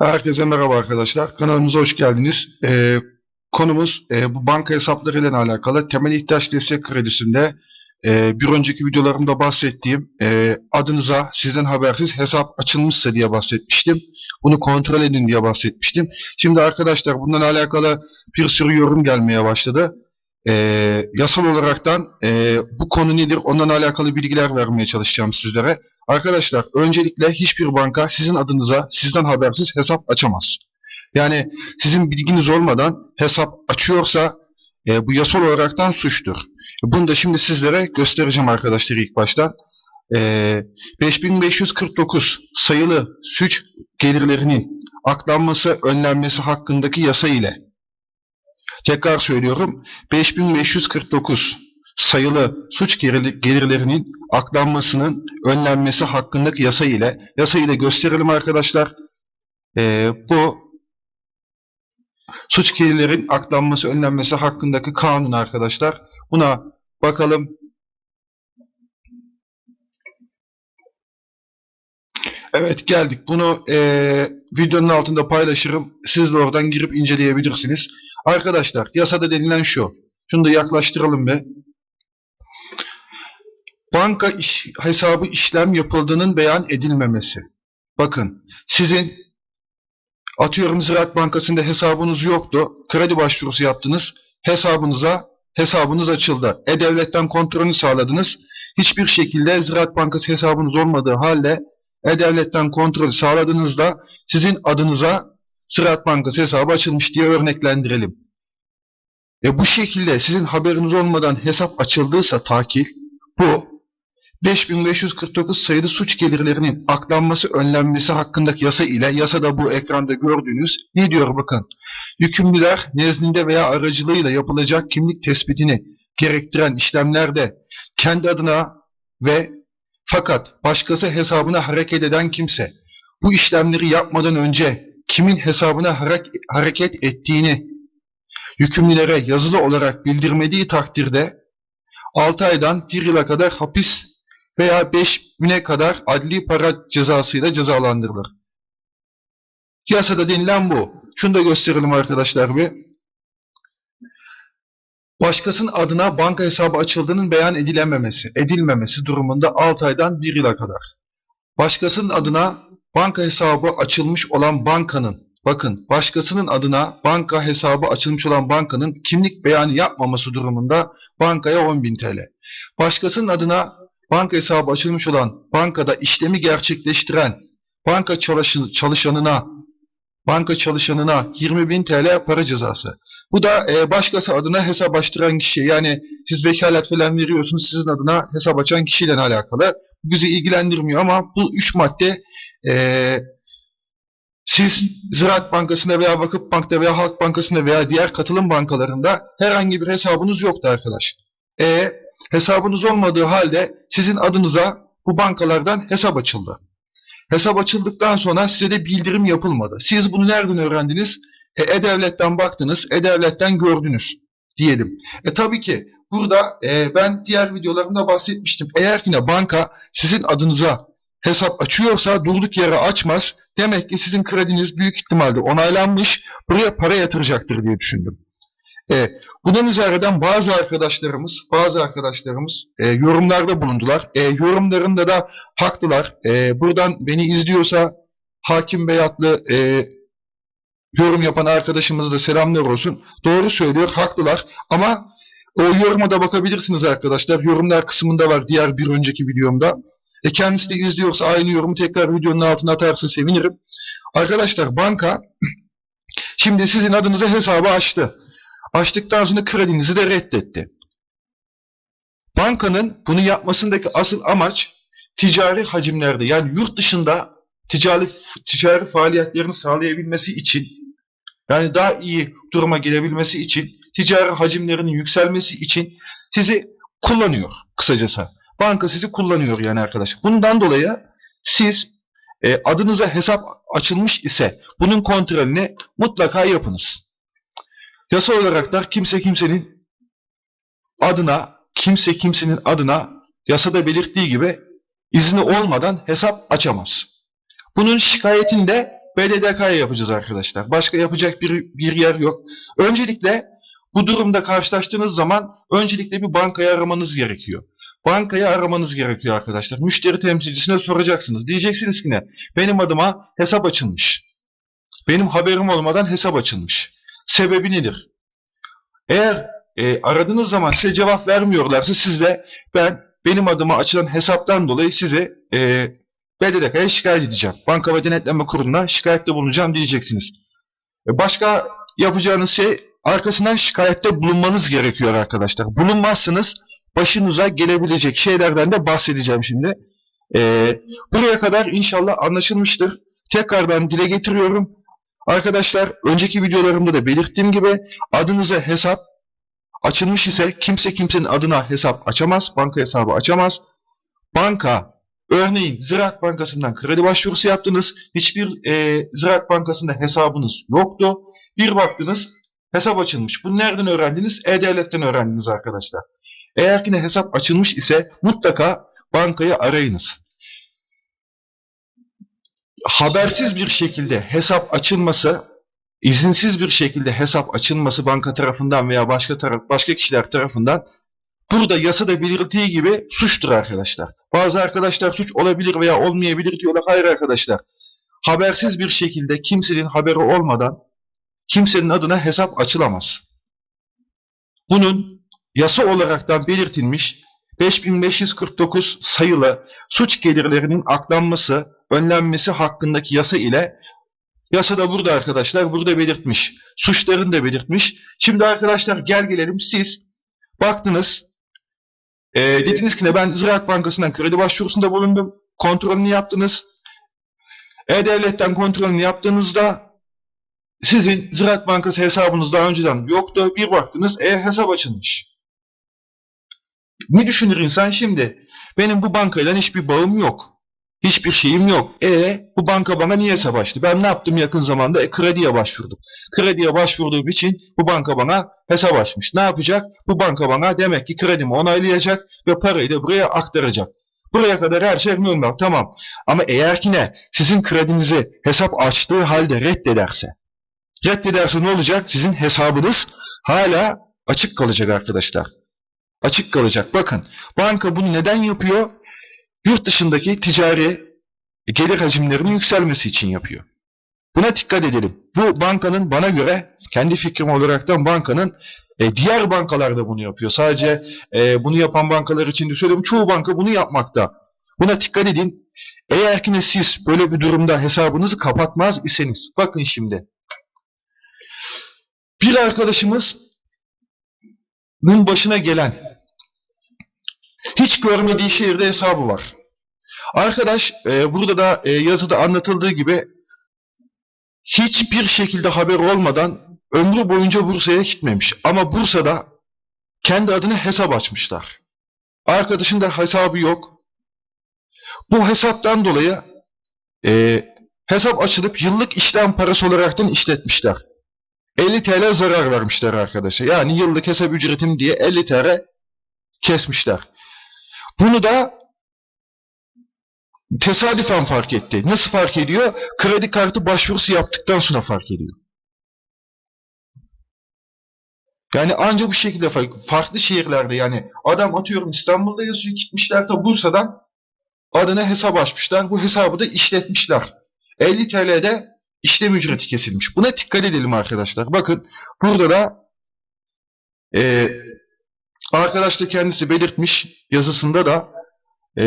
Herkese merhaba arkadaşlar. Kanalımıza hoş geldiniz. Ee, konumuz e, bu banka hesapları ile alakalı. Temel ihtiyaç destek kredisinde e, bir önceki videolarımda bahsettiğim e, adınıza sizden habersiz hesap açılmışsa diye bahsetmiştim. Bunu kontrol edin diye bahsetmiştim. Şimdi arkadaşlar bundan alakalı bir sürü yorum gelmeye başladı. E, yasal olaraktan e, bu konu nedir ondan alakalı bilgiler vermeye çalışacağım sizlere. Arkadaşlar öncelikle hiçbir banka sizin adınıza sizden habersiz hesap açamaz. Yani sizin bilginiz olmadan hesap açıyorsa e, bu yasal olaraktan suçtur. Bunu da şimdi sizlere göstereceğim arkadaşlar ilk başta. E, 5549 sayılı suç gelirlerinin aklanması önlenmesi hakkındaki yasa ile tekrar söylüyorum 5549 sayılı suç gelirlerinin aklanmasının önlenmesi hakkındaki yasa ile yasa ile gösterelim arkadaşlar. Ee, bu suç gelirlerin aklanması önlenmesi hakkındaki kanun arkadaşlar. Buna bakalım. Evet geldik. Bunu eee, videonun altında paylaşırım. Siz de oradan girip inceleyebilirsiniz. Arkadaşlar yasada denilen şu. Şunu da yaklaştıralım be. Banka iş, hesabı işlem yapıldığının beyan edilmemesi. Bakın sizin atıyorum Ziraat Bankası'nda hesabınız yoktu. Kredi başvurusu yaptınız. Hesabınıza hesabınız açıldı. E-Devlet'ten kontrolünü sağladınız. Hiçbir şekilde Ziraat Bankası hesabınız olmadığı halde E-Devlet'ten kontrolü sağladığınızda sizin adınıza Ziraat Bankası hesabı açılmış diye örneklendirelim. E bu şekilde sizin haberiniz olmadan hesap açıldıysa takil bu 5549 sayılı suç gelirlerinin aklanması önlenmesi hakkındaki yasa ile yasada bu ekranda gördüğünüz ne diyor bakın. Yükümlüler nezdinde veya aracılığıyla yapılacak kimlik tespitini gerektiren işlemlerde kendi adına ve fakat başkası hesabına hareket eden kimse bu işlemleri yapmadan önce kimin hesabına harek- hareket ettiğini yükümlülere yazılı olarak bildirmediği takdirde 6 aydan 1 yıla kadar hapis veya 5 bine kadar adli para cezasıyla cezalandırılır. Yasada denilen bu. Şunu da gösterelim arkadaşlar bir. Başkasının adına banka hesabı açıldığının beyan edilememesi, edilmemesi durumunda 6 aydan 1 yıla kadar. Başkasının adına banka hesabı açılmış olan bankanın, bakın başkasının adına banka hesabı açılmış olan bankanın kimlik beyanı yapmaması durumunda bankaya 10.000 TL. Başkasının adına banka hesabı açılmış olan bankada işlemi gerçekleştiren banka çalışan- çalışanına banka çalışanına 20.000 TL para cezası. Bu da e, başkası adına hesap açtıran kişi yani siz vekalet falan veriyorsunuz sizin adına hesap açan kişiyle alakalı. Bizi ilgilendirmiyor ama bu üç madde e, siz Ziraat Bankası'nda veya Vakıf Bank'ta veya Halk Bankası'nda veya diğer katılım bankalarında herhangi bir hesabınız yoktu arkadaş. E, hesabınız olmadığı halde sizin adınıza bu bankalardan hesap açıldı. Hesap açıldıktan sonra size de bildirim yapılmadı. Siz bunu nereden öğrendiniz? E, E-Devlet'ten baktınız, E-Devlet'ten gördünüz diyelim. E tabii ki burada e, ben diğer videolarımda bahsetmiştim. Eğer yine banka sizin adınıza hesap açıyorsa durduk yere açmaz. Demek ki sizin krediniz büyük ihtimalle onaylanmış. Buraya para yatıracaktır diye düşündüm. E, bundan izah bazı arkadaşlarımız, bazı arkadaşlarımız e, yorumlarda bulundular. E, yorumlarında da haklılar. E, buradan beni izliyorsa Hakim Beyatlı e, yorum yapan arkadaşımız da selamlar olsun. Doğru söylüyor, haklılar. Ama o yoruma da bakabilirsiniz arkadaşlar. Yorumlar kısmında var diğer bir önceki videomda. E kendisi de izliyorsa aynı yorumu tekrar videonun altına atarsa sevinirim. Arkadaşlar banka şimdi sizin adınıza hesabı açtı. Açtıktan sonra kredinizi de reddetti. Bankanın bunu yapmasındaki asıl amaç ticari hacimlerde yani yurt dışında ticari, ticari faaliyetlerini sağlayabilmesi için yani daha iyi duruma gelebilmesi için ticari hacimlerinin yükselmesi için sizi kullanıyor kısacası. Banka sizi kullanıyor yani arkadaşlar. Bundan dolayı siz e, adınıza hesap açılmış ise bunun kontrolünü mutlaka yapınız. Yasa olarak da kimse kimsenin adına, kimse kimsenin adına yasada belirttiği gibi izni olmadan hesap açamaz. Bunun şikayetini de BDDK'ya yapacağız arkadaşlar. Başka yapacak bir, bir yer yok. Öncelikle bu durumda karşılaştığınız zaman öncelikle bir bankayı aramanız gerekiyor. Bankayı aramanız gerekiyor arkadaşlar. Müşteri temsilcisine soracaksınız. Diyeceksiniz ki ne? Benim adıma hesap açılmış. Benim haberim olmadan hesap açılmış. Sebebi nedir? Eğer e, aradığınız zaman size cevap vermiyorlarsa siz de ben benim adıma açılan hesaptan dolayı size e, BDDK'ya şikayet edeceğim. Banka ve Denetleme Kurulu'na şikayette bulunacağım diyeceksiniz. E, başka yapacağınız şey arkasından şikayette bulunmanız gerekiyor arkadaşlar. Bulunmazsanız başınıza gelebilecek şeylerden de bahsedeceğim şimdi. E, buraya kadar inşallah anlaşılmıştır. Tekrardan dile getiriyorum. Arkadaşlar önceki videolarımda da belirttiğim gibi adınıza hesap açılmış ise kimse kimsenin adına hesap açamaz, banka hesabı açamaz. Banka, örneğin Ziraat Bankası'ndan kredi başvurusu yaptınız, hiçbir e, Ziraat Bankası'nda hesabınız yoktu. Bir baktınız hesap açılmış. Bunu nereden öğrendiniz? E-Devlet'ten öğrendiniz arkadaşlar. Eğer ki ne hesap açılmış ise mutlaka bankayı arayınız. Habersiz bir şekilde hesap açılması izinsiz bir şekilde hesap açılması banka tarafından veya başka taraf başka kişiler tarafından burada yasada belirttiği gibi suçtur arkadaşlar. Bazı arkadaşlar suç olabilir veya olmayabilir diyorlar. Hayır arkadaşlar. Habersiz bir şekilde kimsenin haberi olmadan kimsenin adına hesap açılamaz. Bunun yasa olaraktan belirtilmiş 5549 sayılı suç gelirlerinin aklanması, önlenmesi hakkındaki yasa ile Yasa da burada arkadaşlar. Burada belirtmiş. Suçlarını da belirtmiş. Şimdi arkadaşlar gel gelelim siz baktınız. E, dediniz ki ne ben Ziraat Bankası'ndan kredi başvurusunda bulundum. Kontrolünü yaptınız. E-Devlet'ten kontrolünü yaptığınızda sizin Ziraat Bankası hesabınız daha önceden yoktu. Bir baktınız e-hesap açılmış. Ne düşünür insan şimdi? Benim bu bankayla hiçbir bağım yok. Hiçbir şeyim yok. E bu banka bana niye hesap? Ben ne yaptım yakın zamanda? E, krediye başvurdum. Krediye başvurduğum için bu banka bana hesap açmış. Ne yapacak? Bu banka bana demek ki kredimi onaylayacak ve parayı da buraya aktaracak. Buraya kadar her şey normal tamam. Ama eğer ki ne sizin kredinizi hesap açtığı halde reddederse reddederse ne olacak? Sizin hesabınız hala açık kalacak arkadaşlar. Açık kalacak. Bakın banka bunu neden yapıyor? Yurt dışındaki ticari gelir hacimlerinin yükselmesi için yapıyor. Buna dikkat edelim. Bu bankanın bana göre kendi fikrim olaraktan bankanın e, diğer bankalar da bunu yapıyor. Sadece e, bunu yapan bankalar için de söylüyorum. Çoğu banka bunu yapmakta. Buna dikkat edin. Eğer ki siz böyle bir durumda hesabınızı kapatmaz iseniz bakın şimdi. Bir arkadaşımızın başına gelen hiç görmediği şehirde hesabı var. Arkadaş e, burada da e, yazıda anlatıldığı gibi hiçbir şekilde haber olmadan ömrü boyunca Bursa'ya gitmemiş. Ama Bursa'da kendi adına hesap açmışlar. Arkadaşın da hesabı yok. Bu hesaptan dolayı e, hesap açılıp yıllık işlem parası olaraktan işletmişler. 50 TL zarar vermişler arkadaşa. Yani yıllık hesap ücretim diye 50 TL kesmişler. Bunu da tesadüfen fark etti. Nasıl fark ediyor? Kredi kartı başvurusu yaptıktan sonra fark ediyor. Yani ancak bu şekilde fark, farklı şehirlerde yani adam atıyorum İstanbul'da yazıyor gitmişler de Bursa'dan adına hesap açmışlar. Bu hesabı da işletmişler. 50 TL'de işlem ücreti kesilmiş. Buna dikkat edelim arkadaşlar. Bakın burada da e, arkadaş da kendisi belirtmiş yazısında da e,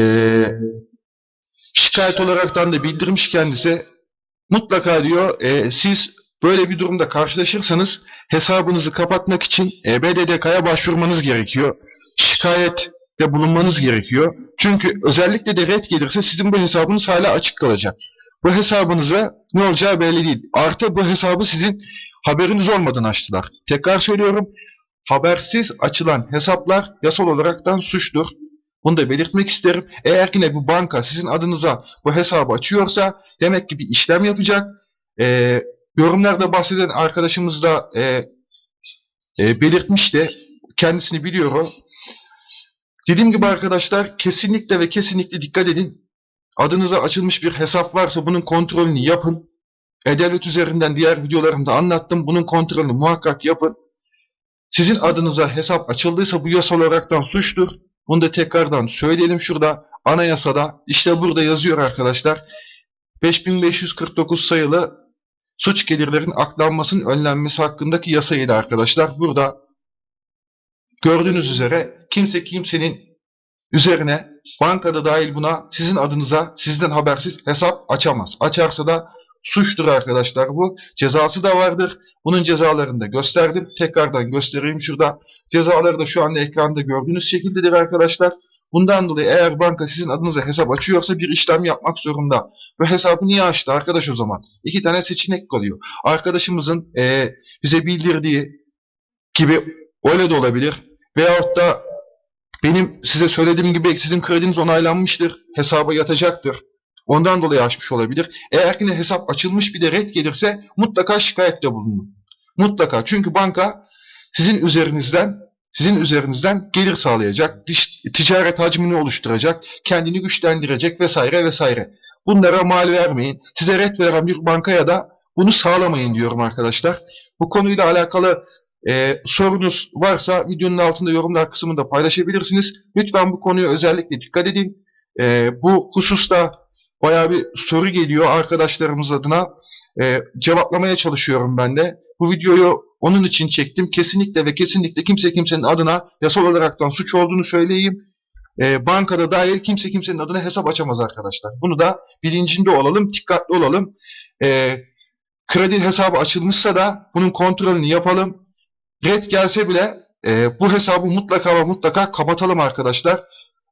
şikayet olaraktan da bildirmiş kendisi. Mutlaka diyor e, siz böyle bir durumda karşılaşırsanız hesabınızı kapatmak için e, BDDK'ya başvurmanız gerekiyor. Şikayette bulunmanız gerekiyor. Çünkü özellikle de red gelirse sizin bu hesabınız hala açık kalacak. Bu hesabınıza ne olacağı belli değil. Artı bu hesabı sizin haberiniz olmadan açtılar. Tekrar söylüyorum. Habersiz açılan hesaplar yasal olaraktan suçtur. Bunu da belirtmek isterim. Eğer yine bu banka sizin adınıza bu hesabı açıyorsa demek ki bir işlem yapacak. Ee, yorumlarda bahseden arkadaşımız da e, e, belirtmişti. Kendisini biliyorum. Dediğim gibi arkadaşlar kesinlikle ve kesinlikle dikkat edin. adınıza açılmış bir hesap varsa bunun kontrolünü yapın. E-Devlet üzerinden diğer videolarımda anlattım. Bunun kontrolünü muhakkak yapın. Sizin adınıza hesap açıldıysa bu yasal olaraktan suçtur. Bunu da tekrardan söyleyelim şurada. Anayasada işte burada yazıyor arkadaşlar. 5549 sayılı suç gelirlerin aklanmasının önlenmesi hakkındaki yasaydı arkadaşlar. Burada gördüğünüz üzere kimse kimsenin üzerine bankada dahil buna sizin adınıza sizden habersiz hesap açamaz. Açarsa da suçtur arkadaşlar bu. Cezası da vardır. Bunun cezalarını da gösterdim. Tekrardan göstereyim şurada. Cezaları da şu anda ekranda gördüğünüz şekildedir arkadaşlar. Bundan dolayı eğer banka sizin adınıza hesap açıyorsa bir işlem yapmak zorunda. Ve hesabı niye açtı arkadaş o zaman? İki tane seçenek kalıyor. Arkadaşımızın eee, bize bildirdiği gibi öyle de olabilir. Veyahut da benim size söylediğim gibi sizin krediniz onaylanmıştır. Hesaba yatacaktır. Ondan dolayı açmış olabilir. Eğer yine hesap açılmış bir de red gelirse mutlaka şikayette bulunun. Mutlaka. Çünkü banka sizin üzerinizden sizin üzerinizden gelir sağlayacak, ticaret hacmini oluşturacak, kendini güçlendirecek vesaire vesaire. Bunlara mal vermeyin. Size red veren bir bankaya da bunu sağlamayın diyorum arkadaşlar. Bu konuyla alakalı e, sorunuz varsa videonun altında yorumlar kısmında paylaşabilirsiniz. Lütfen bu konuya özellikle dikkat edin. E, bu hususta bayağı bir soru geliyor arkadaşlarımız adına. E, cevaplamaya çalışıyorum ben de. Bu videoyu onun için çektim. Kesinlikle ve kesinlikle kimse kimsenin adına yasal olaraktan suç olduğunu söyleyeyim. E, bankada dahil kimse kimsenin adına hesap açamaz arkadaşlar. Bunu da bilincinde olalım, dikkatli olalım. E, kredi hesabı açılmışsa da bunun kontrolünü yapalım. Red gelse bile e, bu hesabı mutlaka ve mutlaka kapatalım arkadaşlar.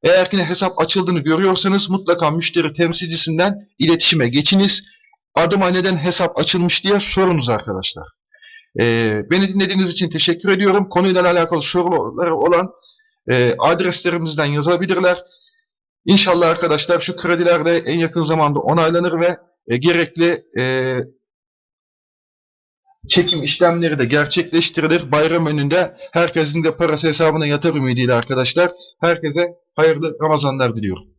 Eğer yine hesap açıldığını görüyorsanız mutlaka müşteri temsilcisinden iletişime geçiniz. Adıma neden hesap açılmış diye sorunuz arkadaşlar. Ee, beni dinlediğiniz için teşekkür ediyorum. Konuyla alakalı soruları olan e, adreslerimizden yazabilirler. İnşallah arkadaşlar şu krediler de en yakın zamanda onaylanır ve e, gerekli e, çekim işlemleri de gerçekleştirilir. Bayram önünde herkesin de parası hesabına yatar ümidiyle arkadaşlar. Herkese hayırlı Ramazanlar diliyorum.